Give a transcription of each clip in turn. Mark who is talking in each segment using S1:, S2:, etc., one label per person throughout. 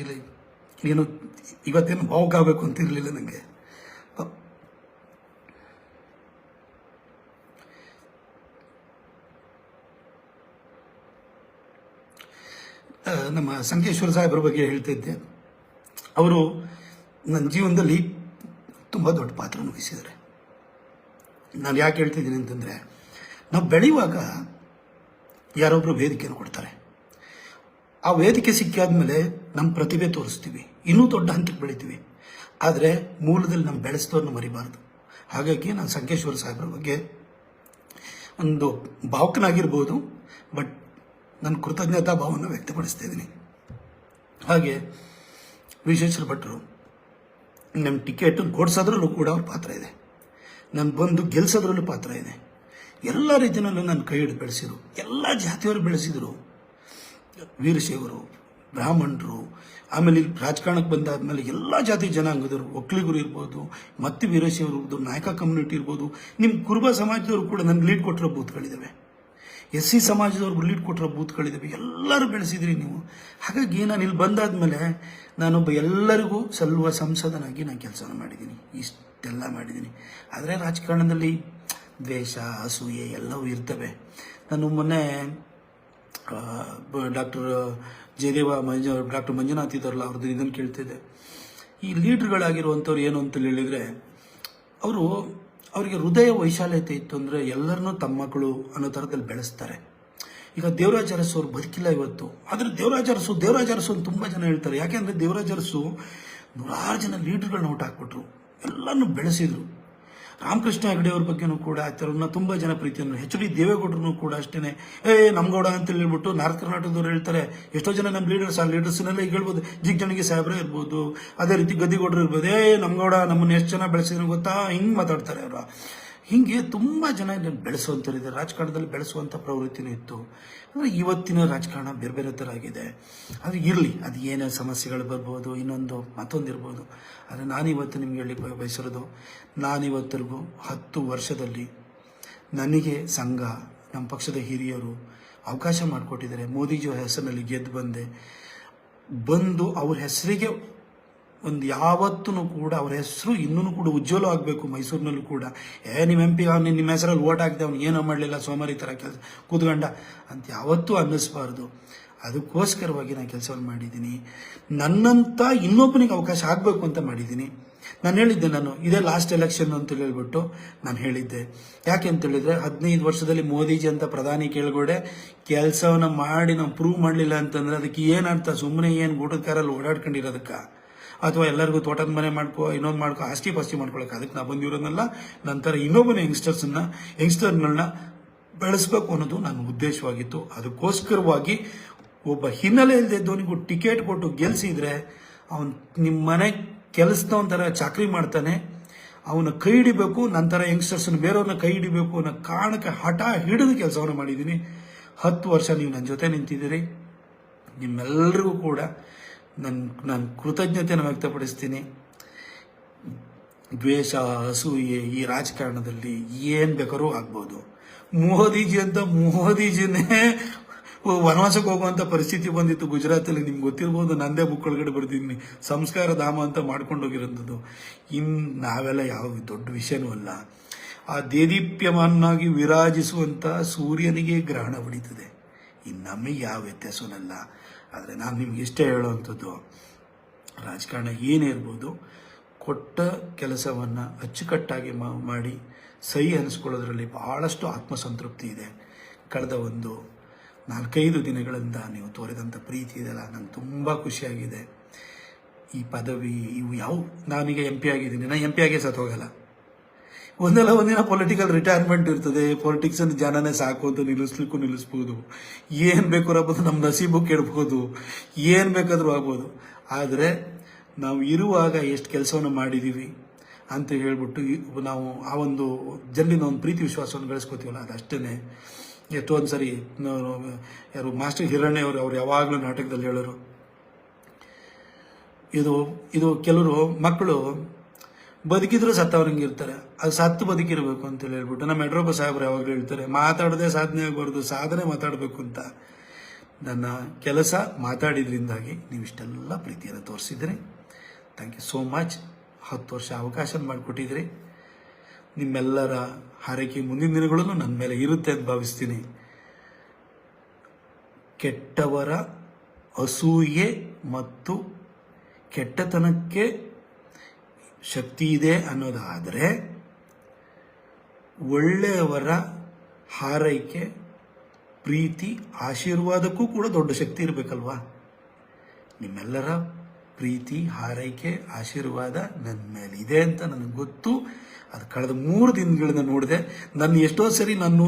S1: ಇಲ್ಲಿ ಏನು ಇವತ್ತೇನು ಭಾವುಕ ಆಗಬೇಕು ಅಂತ ಇರಲಿಲ್ಲ ನನಗೆ ನಮ್ಮ ಸಂಕೇಶ್ವರ ಸಾಹೇಬ್ರ ಬಗ್ಗೆ ಹೇಳ್ತಾ ಇದ್ದೆ ಅವರು ನನ್ನ ಜೀವನದಲ್ಲಿ ತುಂಬ ದೊಡ್ಡ ಪಾತ್ರ ವಹಿಸಿದ್ದಾರೆ. ನಾನು ಯಾಕೆ ಹೇಳ್ತಿದ್ದೀನಿ ಅಂತಂದರೆ, ನಾವು ಬೆಳೆಯುವಾಗ ಯಾರೊಬ್ಬರು ವೇದಿಕೆಯನ್ನು ಕೊಡ್ತಾರೆ. ಆ ವೇದಿಕೆ ಸಿಕ್ಕಾದ್ಮೇಲೆ ನಮ್ಮ ಪ್ರತಿಭೆ ತೋರಿಸ್ತೀವಿ. ಇನ್ನೂ ದೊಡ್ಡ ಹಂತಕ್ಕೆ ಬೆಳಿತೀವಿ. ಆದರೆ ಮೂಲದಲ್ಲಿ ನಮ್ಮ ಬೆಳೆಸಿದವ್ರನ್ನ ಮರಿಬಾರ್ದು. ಹಾಗಾಗಿ ನಾನು ಸಂಕೇಶ್ವರ ಸಾಹೇಬ್ರ ಬಗ್ಗೆ ಒಂದು ಭಾವಕನಾಗಿರ್ಬೋದು, ಬಟ್ ನನ್ನ ಕೃತಜ್ಞತಾ ಭಾವವನ್ನು ವ್ಯಕ್ತಪಡಿಸ್ತಾ ಇದ್ದೀನಿ. ಹಾಗೆ ವಿಶ್ವೇಶ್ವರ ಭಟ್ರು ನಮ್ಮ ಟಿಕೆಟ್ ಕೊಡ್ಸೋದ್ರಲ್ಲೂ ಕೂಡ ಅವ್ರ ಪಾತ್ರ ಇದೆ. ನಾನು ಬಂದು ಗೆಲ್ಸೋದ್ರಲ್ಲೂ ಪಾತ್ರ ಇದೆ. ಎಲ್ಲ ರೀತಿಯಲ್ಲೂ ನನ್ನ ಕೈ ಹಿಡಿದು ಬೆಳೆಸಿದರು. ಎಲ್ಲ ಜಾತಿಯವರು ಬೆಳೆಸಿದರು. ವೀರಶೈವರು ಬ್ರಾಹ್ಮಣರು, ಆಮೇಲೆ ಇಲ್ಲಿ ರಾಜಕಾರಣಕ್ಕೆ ಬಂದಾದ್ಮೇಲೆ ಎಲ್ಲ ಜಾತಿ ಜನಾಂಗದವರು, ಒಕ್ಕಲಿಗರು ಇರ್ಬೋದು, ಮತ್ತೆ ವೀರಶೈವರು ಇರ್ಬೋದು ನಾಯಕ ಕಮ್ಯುನಿಟಿ ಇರ್ಬೋದು ನಿಮ್ಮ ಕುರುಬ ಸಮಾಜದವರು ಕೂಡ ನನಗೆ ಲೀಡ್ ಕೊಟ್ಟಿರೋ ಬೂತ್ಗಳಿದ್ದಾವೆ ಎಸ್ ಸಿ ಸಮಾಜದವ್ರಿಗೆ ಲೀಡ್ ಕೊಟ್ಟಿರೋ ಬೂತ್ಗಳಿದ್ದಾವೆ ಎಲ್ಲರೂ ಬೆಳೆಸಿದ್ರಿ ನೀವು. ಹಾಗಾಗಿ ನಾನು ಇಲ್ಲಿ ಬಂದಾದ್ಮೇಲೆ ನಾನೊಬ್ಬ ಎಲ್ಲರಿಗೂ ಸಲ್ಲುವ ಸಂಸದನಾಗಿ ನಾನು ಕೆಲಸ ಮಾಡಿದ್ದೀನಿ ಇಷ್ಟೆಲ್ಲ ಮಾಡಿದ್ದೀನಿ ಆದರೆ ರಾಜಕಾರಣದಲ್ಲಿ ದ್ವೇಷ, ಅಸೂಯೆ ಎಲ್ಲವೂ ಇರ್ತವೆ. ನಾನು ಮೊನ್ನೆ ಡಾಕ್ಟರ್ ಜಯದೇವ ಮಂಜು, ಡಾಕ್ಟರ್ ಮಂಜುನಾಥ್ ಇದ್ದಾರಲ್ಲ, ಅವ್ರದ್ದು ಇದನ್ನು ಕೇಳ್ತಿದ್ದೆ. ಈ ಲೀಡ್ರ್ಗಳಾಗಿರುವಂಥವ್ರು ಏನು ಅಂತ ಹೇಳಿದರೆ, ಅವರು ಅವರಿಗೆ ಹೃದಯ ವೈಶಾಲ್ಯತೆ ಇತ್ತು ಅಂದರೆ ಎಲ್ಲರನ್ನೂ ತಮ್ಮ ಮಕ್ಕಳು ಅನ್ನೋ ಥರದಲ್ಲಿ ಬೆಳೆಸ್ತಾರೆ. ಈಗ ದೇವರಾಜ ಅರಸು ಅವ್ರು ಬದುಕಿಲ್ಲ ಇವತ್ತು. ಆದರೆ ದೇವರಾಜ ಅರಸು ದೇವರಾಜ ಅರಸು ಅಂತ ತುಂಬ ಜನ ಹೇಳ್ತಾರೆ. ಯಾಕೆಂದರೆ ದೇವರಾಜ ಅರಸು ನೂರಾರು ಜನ ಲೀಡ್ರ್ಗಳನ್ನ ಊಟ ಹಾಕ್ಬಿಟ್ರು. ಎಲ್ಲರನ್ನೂ ಬೆಳೆಸಿದ್ರು. ರಾಮಕೃಷ್ಣ ಹೆಗಡೆ ಅವ್ರ ಬಗ್ಗೆನೂ ಕೂಡ ಆತರನ್ನ ತುಂಬ ಜನ ಪ್ರೀತಿಯನ್ನು ಎಚ್ ಡಿ ದೇವೇಗೌಡರು ಕೂಡ ಅಷ್ಟೇ ಏ, ನಮ್ಗೌಡ ಅಂತ ಹೇಳ್ಬಿಟ್ಟು ನಾರ್ತ್ ಕರ್ನಾಟಕದವ್ರು ಹೇಳ್ತಾರೆ. ಎಷ್ಟೋ ಜನ ನಮ್ಮ ಲೀಡರ್ಸ್ ಆ ಲೀಡರ್ಸ್ನೆಲ್ಲ ಈಗ ಹೇಳ್ಬೋದು ಜಿಗ್ಜಣಿಗೆ ಸಾಹೇಬ್ರೆ ಇರ್ಬೋದು. ಅದೇ ರೀತಿ ಗದ್ದಿಗೌಡರು ಇರ್ಬೋದು. ಏ, ನಮ್ಗೌಡ ನಮ್ಮನ್ನ ಎಷ್ಟು ಜನ ಬೆಳೆಸಿದ್ರು ಗೊತ್ತಾ? ಹಿಂಗೆ ಮಾತಾಡ್ತಾರೆ ಅವರು. ಹೀಗೆ ತುಂಬ ಜನ ಬೆಳೆಸುವಂಥವ್ರು ಇದೆ ರಾಜಕಾರಣದಲ್ಲಿ ಬೆಳೆಸುವಂಥ ಪ್ರವೃತ್ತಿನೂ ಇತ್ತು. ಅಂದರೆ ಇವತ್ತಿನ ರಾಜಕಾರಣ ಬೇರೆ ಬೇರೆ ಥರ ಆಗಿದೆ. ಆದರೆ ಇರಲಿ, ಅದು ಏನೇ ಸಮಸ್ಯೆಗಳು ಬರ್ಬೋದು, ಇನ್ನೊಂದು ಮತ್ತೊಂದು ಇರ್ಬೋದು. ಆದರೆ ನಾನಿವತ್ತು ನಿಮ್ಗೆ ಹೇಳಿ ಬಯ- ಬಯಸಿರೋದು, ನಾನಿವತ್ತರೆಗೂ ಹತ್ತು ವರ್ಷದಲ್ಲಿ ನನಗೆ ಸಂಘ, ನಮ್ಮ ಪಕ್ಷದ ಹಿರಿಯರು ಅವಕಾಶ ಮಾಡಿಕೊಟ್ಟಿದ್ದಾರೆ. ಮೋದಿಜಿ ಹೆಸರಿನಲ್ಲಿ ಗೆದ್ದು ಬಂದೆ. ಬಂದು ಅವ್ರ ಹೆಸರಿಗೆ ಒಂದು ಯಾವತ್ತೂ ಕೂಡ ಅವ್ರ ಹೆಸರು ಇನ್ನೂ ಕೂಡ ಉಜ್ವಲ ಆಗಬೇಕು ಮೈಸೂರಿನಲ್ಲೂ ಕೂಡ. ಏ ನಿಮ್ಮ ಎಂ ಪಿ ಅವ್ನು ನಿಮ್ಮ ಹೆಸರಲ್ಲಿ ಓಟ್ ಹಾಕಿದೆ ಅವ್ನು ಏನೋ ಮಾಡಲಿಲ್ಲ ಸೋಮಾರಿ ಥರ ಕೆಲಸ ಕೂತ್ಕೊಂಡ ಅಂತ ಯಾವತ್ತೂ ಅನ್ನಿಸ್ಬಾರ್ದು. ಅದಕ್ಕೋಸ್ಕರವಾಗಿ ನಾನು ಕೆಲಸವನ್ನು ಮಾಡಿದ್ದೀನಿ. ನನ್ನಂತ ಇನ್ನೊಬ್ಬನಿಗೆ ಅವಕಾಶ ಆಗಬೇಕು ಅಂತ ಮಾಡಿದ್ದೀನಿ. ನಾನು ಹೇಳಿದ್ದೆ ನಾನು, ಇದೇ ಲಾಸ್ಟ್ ಎಲೆಕ್ಷನ್ ಅಂತ ಹೇಳ್ಬಿಟ್ಟು ನಾನು ಹೇಳಿದ್ದೆ. ಯಾಕೆ ಅಂತ ಹೇಳಿದ್ರೆ, ಹದಿನೈದು ವರ್ಷದಲ್ಲಿ ಮೋದಿಜಿ ಅಂತ ಪ್ರಧಾನಿ ಕೇಳ್ಗೋಡೆ, ಕೆಲಸವನ್ನು ಮಾಡಿ ನಾವು ಪ್ರೂವ್ ಮಾಡಲಿಲ್ಲ ಅಂತಂದ್ರೆ ಅದಕ್ಕೆ ಏನರ್ಥ ಸುಮ್ಮನೆ ಏನು ಗೂಟದ ಕಾರಲ್ಲಿ ಓಡಾಡ್ಕೊಂಡಿರೋದಕ್ಕ? ಅಥವಾ ಎಲ್ಲರಿಗೂ ತೋಟದ ಮನೆ ಮಾಡ್ಕೋ, ಇನ್ನೊಂದು ಮಾಡ್ಕೊ, ಆಸ್ತಿ ಪಾಸ್ತಿ ಮಾಡ್ಕೊಳಕ್ಕೆ ಅದಕ್ಕೆ ನಾ ಬಂದಿರೋದಲ್ಲ ನಂತರ ಇನ್ನೊಬ್ಬನ ಯಂಗ್ಸ್ಟರ್ಸನ್ನ ಯಂಗ್ಸ್ಟರ್ಗಳನ್ನ ಬೆಳೆಸಬೇಕು ಅನ್ನೋದು ನನ್ನ ಉದ್ದೇಶವಾಗಿತ್ತು. ಅದಕ್ಕೋಸ್ಕರವಾಗಿ ಒಬ್ಬ ಹಿನ್ನೆಲೆ ಇಲ್ಲದೆ ಇದ್ದವನಿಗೂ ಟಿಕೆಟ್ ಕೊಟ್ಟು ಗೆಲ್ಸಿದ್ರೆ, ಅವನು ನಿಮ್ಮ ಮನೆ ಕೆಲಸದವನ ಥರ ಚಾಕ್ರಿ ಮಾಡ್ತಾನೆ, ಅವನ ಕೈ ಹಿಡಿಬೇಕು, ನಂತರ ಯಂಗ್ಸ್ಟರ್ಸ್ನ ಬೇರೆಯವ್ರನ್ನ ಕೈ ಹಿಡಿಬೇಕು ಅನ್ನೋ ಕಾರಣಕ್ಕೆ ಹಠ ಹಿಡಿದು ಕೆಲಸವನ್ನು ಮಾಡಿದ್ದೀನಿ ಹತ್ತು ವರ್ಷ ನೀವು ನನ್ನ ಜೊತೆ ನಿಂತಿದ್ದೀರಿ. ನಿಮ್ಮೆಲ್ಲರಿಗೂ ಕೂಡ ನನ್ನ ನಾನು ಕೃತಜ್ಞತೆಯನ್ನು ವ್ಯಕ್ತಪಡಿಸ್ತೀನಿ. ದ್ವೇಷ, ಅಸೂಯೆ ಈ ರಾಜಕಾರಣದಲ್ಲಿ ಏನು ಬೇಕಾದ್ರೂ ಆಗ್ಬೋದು. ಮೋದಿಜಿ ಅಂತ ಮೋದಿಜಿನೇ ವನವಾಸಕ್ಕೆ ಹೋಗುವಂಥ ಪರಿಸ್ಥಿತಿ ಬಂದಿತ್ತು ಗುಜರಾತಲ್ಲಿ. ನಿಮ್ಗೆ ಗೊತ್ತಿರ್ಬೋದು, ನಂದೇ ಬುಕ್ ಒಳಗಡೆ ಬರ್ದಿದ್ದೀನಿ. ಸಂಸ್ಕಾರ ಧಾಮ ಅಂತ ಮಾಡ್ಕೊಂಡು ಹೋಗಿರೋಂಥದ್ದು. ಇನ್ನು ನಾವೆಲ್ಲ ಯಾವ ದೊಡ್ಡ ವಿಷಯನೂ ಅಲ್ಲ. ಆ ದೇದೀಪ್ಯಮಾನಾಗಿ ವಿರಾಜಿಸುವಂಥ ಸೂರ್ಯನಿಗೆ ಗ್ರಹಣ ಹೊಡಿತದೆ. ಇನ್ನು ನಮಗೆ ಯಾವ ವ್ಯತ್ಯಾಸವನ್ನಲ್ಲ ಆದರೆ ನಾನು ನಿಮ್ಗೆ ಇಷ್ಟೇ ಹೇಳುವಂಥದ್ದು, ರಾಜಕಾರಣ ಏನೇ ಇರ್ಬೋದು, ಕೊಟ್ಟ ಕೆಲಸವನ್ನು ಅಚ್ಚುಕಟ್ಟಾಗಿ ಮಾಡಿ ಸಹಿ ಅನಿಸ್ಕೊಳ್ಳೋದ್ರಲ್ಲಿ ಬಹಳಷ್ಟು ಆತ್ಮಸಂತೃಪ್ತಿ ಇದೆ. ಕಳೆದ ಒಂದು ನಾಲ್ಕೈದು ದಿನಗಳಿಂದ ನೀವು ತೋರಿದಂಥ ಪ್ರೀತಿ ಇದೆಯಲ್ಲ ನಂಗೆ ತುಂಬ ಖುಷಿಯಾಗಿದೆ. ಈ ಪದವಿ ಇವು ಯಾವ, ನಾನೀಗ ಎಂ ಪಿ ಆಗಿದ್ದೀನಿ. ನಾನು ಎಂ ಪಿ ಆಗೇ ಸತ್ತು ಹೋಗಲ್ಲ. ಒಂದಲ್ಲ ಒಂದಿನ ಪೊಲಿಟಿಕಲ್ ರಿಟೈರ್ಮೆಂಟ್ ಇರ್ತದೆ ಪೊಲಿಟಿಕ್ಸ್ ಅಂತ ಜನನೇ ಸಾಕು ಅಂತ ನಿಲ್ಲಿಸ್ಲಿಕ್ಕೂ ನಿಲ್ಲಿಸ್ಬೋದು. ಏನು ಬೇಕಾದ್ರೂ ಆಗ್ಬೋದು ನಮ್ಮ ನಸೀಬು ಕೆಡ್ಬೋದು ಏನು ಬೇಕಾದರೂ ಆಗ್ಬೋದು. ಆದರೆ ನಾವು ಇರುವಾಗ ಎಷ್ಟು ಕೆಲಸವನ್ನು ಮಾಡಿದ್ದೀವಿ ಅಂತ ಹೇಳ್ಬಿಟ್ಟು ನಾವು ಆ ಒಂದು ಜನರಿಂದ ಒಂದು ಪ್ರೀತಿ ವಿಶ್ವಾಸವನ್ನು ಗಳಿಸ್ಕೋತೀವಲ್ಲ ಅದಷ್ಟೇ ಎಷ್ಟೊಂದು ಸರಿ ಯಾರು ಮಾಸ್ಟರ್ ಹಿರಣ್ಯ ಅವರು, ಅವ್ರು ಯಾವಾಗಲೂ ನಾಟಕದಲ್ಲಿ ಹೇಳೋರು. ಇದು ಇದು ಕೆಲವರು ಮಕ್ಕಳು ಬದುಕಿದ್ರು ಸತ್ತವ್ರಂಗೆ ಇರ್ತಾರೆ. ಅದು ಸತ್ತು ಬದುಕಿರಬೇಕು ಅಂತ ಹೇಳ್ಬಿಟ್ಟು ನಮ್ಮ ಯಡ್ರೊಬ್ಬ ಸಾಹೇಬ್ರು ಯಾವಾಗಲೂ ಹೇಳ್ತಾರೆ, ಮಾತಾಡದೆ ಸಾಧನೆ ಆಗಬಾರ್ದು, ಸಾಧನೆ ಮಾತಾಡಬೇಕು ಅಂತ. ನನ್ನ ಕೆಲಸ ಮಾತಾಡಿದ್ರಿಂದಾಗಿ ನೀವು ಇಷ್ಟೆಲ್ಲ ಪ್ರೀತಿಯನ್ನು ತೋರಿಸಿದ್ರಿ ಥ್ಯಾಂಕ್ ಯು ಸೋ ಮಚ್ ಹತ್ತು ವರ್ಷ ಅವಕಾಶ ಮಾಡಿಕೊಟ್ಟಿದ್ರಿ ನಿಮ್ಮೆಲ್ಲರ ಹಾರೈಕೆ ಮುಂದಿನ ದಿನಗಳಲ್ಲೂ ನನ್ನ ಮೇಲೆ ಇರುತ್ತೆ ಅಂತ ಭಾವಿಸ್ತೀನಿ. ಕೆಟ್ಟವರ ಅಸೂಯೆ ಮತ್ತು ಕೆಟ್ಟತನಕ್ಕೆ ಶಕ್ತಿ ಇದೆ ಅನ್ನೋದಾದರೆ ಒಳ್ಳೆಯವರ ಹಾರೈಕೆ, ಪ್ರೀತಿ, ಆಶೀರ್ವಾದಕ್ಕೂ ಕೂಡ ದೊಡ್ಡ ಶಕ್ತಿ ಇರಬೇಕಲ್ವಾ? ನಿಮ್ಮೆಲ್ಲರ ಪ್ರೀತಿ, ಹಾರೈಕೆ, ಆಶೀರ್ವಾದ ನನ್ನ ಮೇಲೆ ಇದೆ ಅಂತ ನನಗೆ ಗೊತ್ತು. ಅದು ಕಳೆದ ಮೂರು ದಿನಗಳನ್ನ ನೋಡಿದೆ ನನ್ನ ಎಷ್ಟೋ ಸರಿ ನಾನು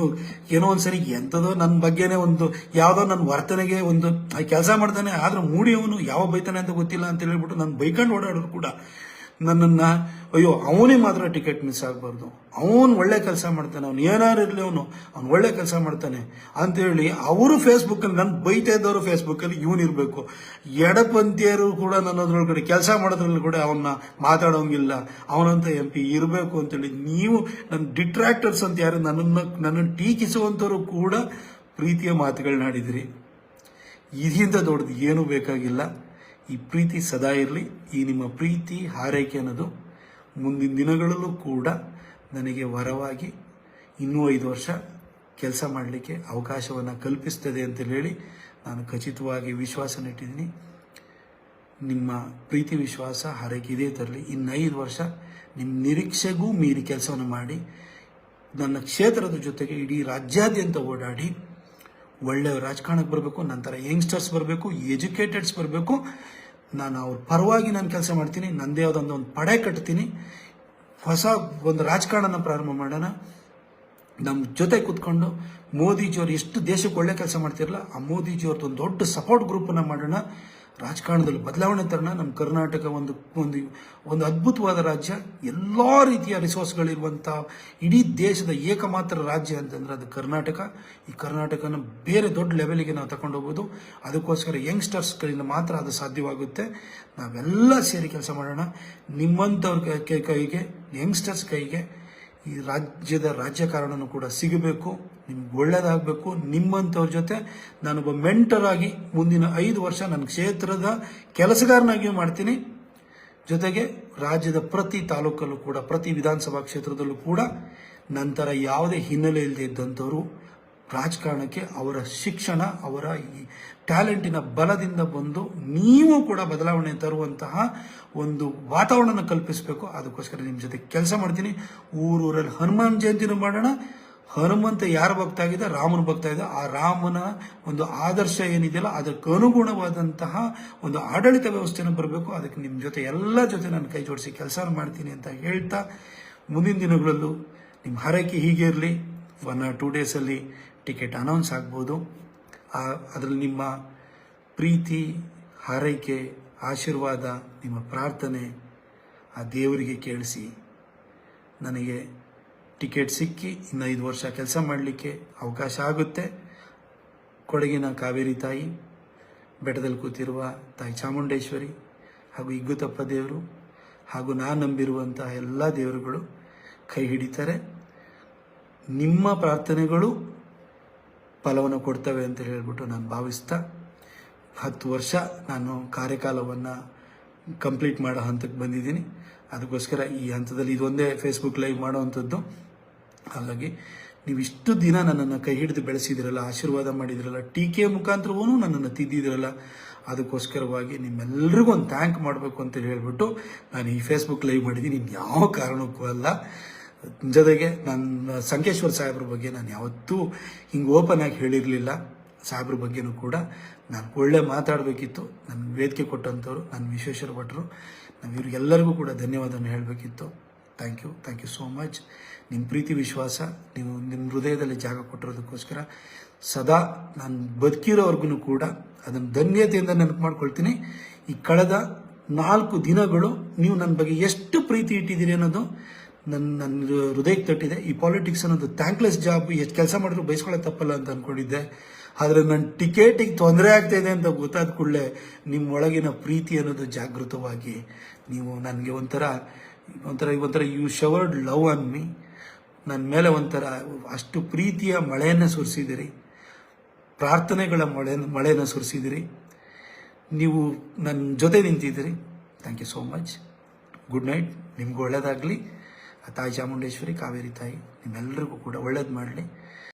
S1: ಏನೋ ಒಂದು ಸರಿ ಎಂಥದೋ ನನ್ನ ಬಗ್ಗೆನೇ ಒಂದು ಯಾವುದೋ ನನ್ನ ವರ್ತನೆಗೆ ಒಂದು ಕೆಲಸ ಮಾಡ್ತಾನೆ, ಆದ್ರೆ ಮೂಡಿ ಅವನು ಯಾವ ಬೈತಾನೆ ಅಂತ ಗೊತ್ತಿಲ್ಲ ಅಂತ ಹೇಳ್ಬಿಟ್ಟು ನಾನು ಬೈಕಂಡು ಓಡಾಡೋರು ಕೂಡ. ನನ್ನನ್ನ, ಅಯ್ಯೋ, ಅವನೇ ಮಾತ್ರ ಟಿಕೆಟ್ ಮಿಸ್ ಆಗಬಾರ್ದು. ಅವನು ಒಳ್ಳೆ ಕೆಲಸ ಮಾಡ್ತಾನೆ, ಅವ್ನು ಏನಾರು ಇರಲಿ ಅವನು, ಅವ್ನು ಒಳ್ಳೆ ಕೆಲಸ ಮಾಡ್ತಾನೆ ಅಂತೇಳಿ ಅವರು ಫೇಸ್ಬುಕ್ಕಲ್ಲಿ ನನ್ನ ಬೈತಾ ಇದ್ದವರು ಫೇಸ್ಬುಕ್ಕಲ್ಲಿ ಇವನು ಇರಬೇಕು. ಎಡಪಂಥೀಯರು ಕೂಡ ನನ್ನದ್ರೊಳಗಡೆ ಕೆಲಸ ಮಾಡೋದ್ರಲ್ಲಿ ಕೂಡ ಅವನ್ನ ಮಾತಾಡೋಂಗಿಲ್ಲ. ಅವನಂತ ಎಂ ಪಿ ಇರಬೇಕು ಅಂತೇಳಿ ನೀವು ನನ್ನ ಡಿಟ್ರಾಕ್ಟರ್ಸ್ ಅಂತ ಯಾರು ನನ್ನನ್ನು ನನ್ನನ್ನು ಟೀಕಿಸುವಂಥವ್ರು ಕೂಡ ಪ್ರೀತಿಯ ಮಾತುಗಳನ್ನಾಡಿದಿರಿ ಇದಿಂತ ದೊಡ್ಡದು ಏನೂ ಬೇಕಾಗಿಲ್ಲ. ಈ ಪ್ರೀತಿ ಸದಾ ಇರಲಿ. ಈ ನಿಮ್ಮ ಪ್ರೀತಿ, ಹಾರೈಕೆ ಅನ್ನೋದು ಮುಂದಿನ ದಿನಗಳಲ್ಲೂ ಕೂಡ ನನಗೆ ವರವಾಗಿ ಇನ್ನೂ ಐದು ವರ್ಷ ಕೆಲಸ ಮಾಡಲಿಕ್ಕೆ ಅವಕಾಶವನ್ನು ಕಲ್ಪಿಸ್ತದೆ ಅಂತ ಹೇಳಿ ನಾನು ಖಚಿತವಾಗಿ ವಿಶ್ವಾಸ ನೆಟ್ಟಿದ್ದೀನಿ ನಿಮ್ಮ ಪ್ರೀತಿ, ವಿಶ್ವಾಸ, ಹಾರೈಕೆ ಇದೇ ತರಲಿ. ಇನ್ನು ಐದು ವರ್ಷ ನಿಮ್ಮ ನಿರೀಕ್ಷೆಗೂ ಮೀರಿ ಕೆಲಸವನ್ನು ಮಾಡಿ ನನ್ನ ಕ್ಷೇತ್ರದ ಜೊತೆಗೆ ಇಡೀ ರಾಜ್ಯಾದ್ಯಂತ ಓಡಾಡಿ ಒಳ್ಳೆಯ ರಾಜಕಾರಣಕ್ಕೆ ಬರಬೇಕು ನಂತರ ಯಂಗ್ಸ್ಟರ್ಸ್ ಬರಬೇಕು ಎಜುಕೇಟೆಡ್ಸ್ ಬರಬೇಕು. ನಾನು ಅವ್ರ ಪರವಾಗಿ ನಾನು ಕೆಲಸ ಮಾಡ್ತೀನಿ, ನಂದೇ ಯಾವುದೊಂದು ಒಂದು ಪಡೆ ಕಟ್ತೀನಿ. ಹೊಸ ಒಂದು ರಾಜಕಾರಣನ ಪ್ರಾರಂಭ ಮಾಡೋಣ. ನಮ್ಮ ಜೊತೆ ಕೂತ್ಕೊಂಡು ಮೋದಿಜಿಯವ್ರು ಎಷ್ಟು ದೇಶಕ್ಕೆ ಒಳ್ಳೆ ಕೆಲಸ ಮಾಡ್ತಿರಲ್ಲ ಆ ಮೋದಿಜಿಯವ್ರದ್ದು ಒಂದು ದೊಡ್ಡ ಸಪೋರ್ಟ್ ಗ್ರೂಪನ್ನು ಮಾಡೋಣ. ರಾಜಕಾರಣದಲ್ಲಿ ಬದಲಾವಣೆ ತರೋಣ. ನಮ್ಮ ಕರ್ನಾಟಕ ಒಂದು ಒಂದು ಒಂದು ಅದ್ಭುತವಾದ ರಾಜ್ಯ. ಎಲ್ಲ ರೀತಿಯ ರಿಸೋರ್ಸ್ಗಳಿರುವಂಥ ಇಡೀ ದೇಶದ ಏಕಮಾತ್ರ ರಾಜ್ಯ ಅಂತಂದರೆ ಅದು ಕರ್ನಾಟಕ. ಈ ಕರ್ನಾಟಕನ ಬೇರೆ ದೊಡ್ಡ ಲೆವೆಲಿಗೆ ನಾವು ತಗೊಂಡೋಗ್ಬೋದು ಅದಕ್ಕೋಸ್ಕರ ಯಂಗ್ಸ್ಟರ್ಸ್ಗಳಿಂದ ಮಾತ್ರ ಅದು ಸಾಧ್ಯವಾಗುತ್ತೆ. ನಾವೆಲ್ಲ ಸೇರಿ ಕೆಲಸ ಮಾಡೋಣ. ನಿಮ್ಮಂಥವ್ರ ಕೈಗೆ ಯಂಗ್ಸ್ಟರ್ಸ್ ಕೈಗೆ ಈ ರಾಜ್ಯದ ರಾಜ್ಯಕಾರಣನೂ ಕೂಡ ಸಿಗಬೇಕು, ನಿಮ್ಗೆ ಒಳ್ಳೇದಾಗಬೇಕು. ನಿಮ್ಮಂಥವ್ರ ಜೊತೆ ನಾನೊಬ್ಬ ಆಗಿ ಮುಂದಿನ ಐದು ವರ್ಷ ನನ್ನ ಕ್ಷೇತ್ರದ ಕೆಲಸಗಾರನಾಗಿಯೂ ಮಾಡ್ತೀನಿ. ಜೊತೆಗೆ ರಾಜ್ಯದ ಪ್ರತಿ ತಾಲೂಕಲ್ಲೂ ಕೂಡ, ಪ್ರತಿ ವಿಧಾನಸಭಾ ಕ್ಷೇತ್ರದಲ್ಲೂ ಕೂಡ ನಂತರ ಯಾವುದೇ ಹಿನ್ನೆಲೆ ಇಲ್ಲದೆ ಇದ್ದಂಥವರು ರಾಜಕಾರಣಕ್ಕೆ ಅವರ ಶಿಕ್ಷಣ, ಅವರ ಈ ಟ್ಯಾಲೆಂಟಿನ ಬಲದಿಂದ ಬಂದು ನೀವು ಕೂಡ ಬದಲಾವಣೆ ತರುವಂತಹ ಒಂದು ವಾತಾವರಣ ಕಲ್ಪಿಸಬೇಕು. ಅದಕ್ಕೋಸ್ಕರ ನಿಮ್ಮ ಜೊತೆ ಕೆಲಸ ಮಾಡ್ತೀನಿ. ಊರೂರಲ್ಲಿ ಹನುಮಾನ್ ಜಯಂತಿನೂ ಮಾಡೋಣ. ಹನುಮಂತ ಯಾರ ಭಕ್ತ ಆಗಿದೆ? ರಾಮನ ಭಕ್ತ ಇದೆ ಆ ರಾಮನ ಒಂದು ಆದರ್ಶ ಏನಿದೆಯಲ್ಲ, ಅದಕ್ಕೆ ಅನುಗುಣವಾದಂತಹ ಒಂದು ಆಡಳಿತ ವ್ಯವಸ್ಥೆನ ಬರಬೇಕು. ಅದಕ್ಕೆ ನಿಮ್ಮ ಜೊತೆ ಎಲ್ಲ ಜೊತೆ ನಾನು ಕೈ ಜೋಡಿಸಿ ಕೆಲಸ ಮಾಡ್ತೀನಿ ಅಂತ ಹೇಳ್ತಾ, ಮುಂದಿನ ದಿನಗಳಲ್ಲೂ ನಿಮ್ಮ ಹರಕೆ ಹೀಗೆ ಇರಲಿ. ಒನ್ ಆರ್ ಟೂ ಡೇಸಲ್ಲಿ ಟಿಕೆಟ್ ಅನೌನ್ಸ್ ಆಗ್ಬೋದು. ಅದರಲ್ಲಿ ನಿಮ್ಮ ಪ್ರೀತಿ, ಹಾರೈಕೆ, ಆಶೀರ್ವಾದ, ನಿಮ್ಮ ಪ್ರಾರ್ಥನೆ, ಆ ದೇವರಿಗೆ ಕೇಳಿಸಿ ನನಗೆ ಟಿಕೆಟ್ ಸಿಕ್ಕಿ ಇನ್ನು ಐದು ವರ್ಷ ಕೆಲಸ ಮಾಡಲಿಕ್ಕೆ ಅವಕಾಶ ಆಗುತ್ತೆ. ಕೊಡಗಿನ ಕಾವೇರಿ ತಾಯಿ, ಬೆಟ್ಟದಲ್ಲಿ ಕೂತಿರುವ ತಾಯಿ ಚಾಮುಂಡೇಶ್ವರಿ ಹಾಗೂ ಇಗ್ಗುತಪ್ಪ ದೇವರು ಹಾಗೂ ನಾನು ನಂಬಿರುವಂತಹ ಎಲ್ಲ ದೇವರುಗಳು ಕೈ ಹಿಡಿತಾರೆ. ನಿಮ್ಮ ಪ್ರಾರ್ಥನೆಗಳು ಫಲವನ್ನು ಕೊಡ್ತವೆ ಅಂತ ಹೇಳಿಬಿಟ್ಟು ನಾನು ಭಾವಿಸ್ತಾ ಹತ್ತು ವರ್ಷ ನಾನು ಕಾರ್ಯಕಾಲವನ್ನು ಕಂಪ್ಲೀಟ್ ಮಾಡೋ ಹಂತಕ್ಕೆ ಬಂದಿದ್ದೀನಿ. ಅದಕ್ಕೋಸ್ಕರ ಈ ಹಂತದಲ್ಲಿ ಇದೊಂದೇ ಫೇಸ್ಬುಕ್ ಲೈವ್ ಮಾಡೋವಂಥದ್ದು. ಹಾಗಾಗಿ ನೀವು ಇಷ್ಟು ದಿನ ನನ್ನನ್ನು ಕೈ ಹಿಡಿದು ಬೆಳೆಸಿದಿರಲ್ಲ, ಆಶೀರ್ವಾದ ಮಾಡಿದಿರಲ್ಲ ಟೀಕೆ ಮುಖಾಂತರವೂ ನನ್ನನ್ನು ತಿದ್ದಿದಿರಲ್ಲ ಅದಕ್ಕೋಸ್ಕರವಾಗಿ ನಿಮ್ಮೆಲ್ಲರಿಗೂ ಒಂದು ಥ್ಯಾಂಕ್ ಮಾಡಬೇಕು ಅಂತ ಹೇಳಿಬಿಟ್ಟು ನಾನು ಈ ಫೇಸ್ಬುಕ್ ಲೈವ್ ಮಾಡಿದ್ದೀನಿ. ಯಾವ ಕಾರಣಕ್ಕೂ ಅಲ್ಲ. ಜೊತೆಗೆ ನನ್ನ ಸಂಕೇಶ್ವರ್ ಸಾಹೇಬ್ರ ಬಗ್ಗೆ ನಾನು ಯಾವತ್ತೂ ಹಿಂಗೆ ಓಪನ್ ಆಗಿ ಹೇಳಿರಲಿಲ್ಲ. ಸಾಹೇಬ್ರ ಬಗ್ಗೆನೂ ಕೂಡ ನಾನು ಒಳ್ಳೆ ಮಾತಾಡಬೇಕಿತ್ತು. ನನ್ನ ವೇದಿಕೆ ಕೊಟ್ಟಂಥವ್ರು ನನ್ನ ವಿಶ್ವೇಶ್ವರ ಭಟ್ರು, ನಾವು ಇವ್ರಿಗೆಲ್ಲರಿಗೂ ಕೂಡ ಧನ್ಯವಾದವನ್ನು ಹೇಳಬೇಕಿತ್ತು. Thank you thank you so much ನಿಮ್ಮ ಪ್ರೀತಿ, ವಿಶ್ವಾಸ, ನೀವು ನಿಮ್ಮ ಹೃದಯದಲ್ಲಿ ಜಾಗ ಕೊಟ್ಟಿರೋದಕ್ಕೋಸ್ಕರ ಸದಾ ನಾನು ಬದುಕಿರೋವರೆಗೂ ಕೂಡ ಅದನ್ನು ಧನ್ಯತೆಯಿಂದ ನೆನಪು ಮಾಡ್ಕೊಳ್ತೀನಿ. ಈ ಕಳೆದ ನಾಲ್ಕು ದಿನಗಳು ನೀವು ನನ್ನ ಬಗ್ಗೆ ಎಷ್ಟು ಪ್ರೀತಿ ಇಟ್ಟಿದ್ದೀರಿ ಅನ್ನೋದು ನನ್ನ ನನ್ನ ಹೃದಯಕ್ಕೆ ತಟ್ಟಿದೆ. ಈ ಪಾಲಿಟಿಕ್ಸ್ ಅನ್ನೋದು ಥ್ಯಾಂಕ್ಲೆಸ್ ಜಾಬ್ ಎಷ್ಟು ಕೆಲಸ ಮಾಡಿದ್ರು ಬಯಸ್ಕೊಳ್ಳೋಕೆ ತಪ್ಪಲ್ಲ ಅಂತ ಅಂದ್ಕೊಂಡಿದ್ದೆ ಆದರೆ ನನ್ನ ಟಿಕೆಟಿಗೆ ತೊಂದರೆ ಆಗ್ತಾ ಅಂತ ಗೊತ್ತಾದ ಕೂಡಲೇ ನಿಮ್ಮ ಒಳಗಿನ ಪ್ರೀತಿ ಅನ್ನೋದು ಜಾಗೃತವಾಗಿ ನೀವು ನನಗೆ ಒಂಥರ ಒಂಥರ ಒಂಥರ you showered love on me ನನ್ನ ಮೇಲೆ ಒಂಥರ ಅಷ್ಟು ಪ್ರೀತಿಯ ಮಳೆಯನ್ನು ಸುರಿಸಿದಿರಿ. ಪ್ರಾರ್ಥನೆಗಳ ಮಳೆ, ಮಳೆಯನ್ನು ಸುರಿಸಿದಿರಿ. ನೀವು ನನ್ನ ಜೊತೆ ನಿಂತಿದ್ದೀರಿ thank you so much good night ನಿಮ್ಗೆ ಒಳ್ಳೇದಾಗಲಿ. ತಾಯಿ ಚಾಮುಂಡೇಶ್ವರಿ ಕಾವೇರಿ ತಾಯಿ ನಿಮ್ಮೆಲ್ಲರಿಗೂ ಕೂಡ ಒಳ್ಳೇದು ಮಾಡಲಿ.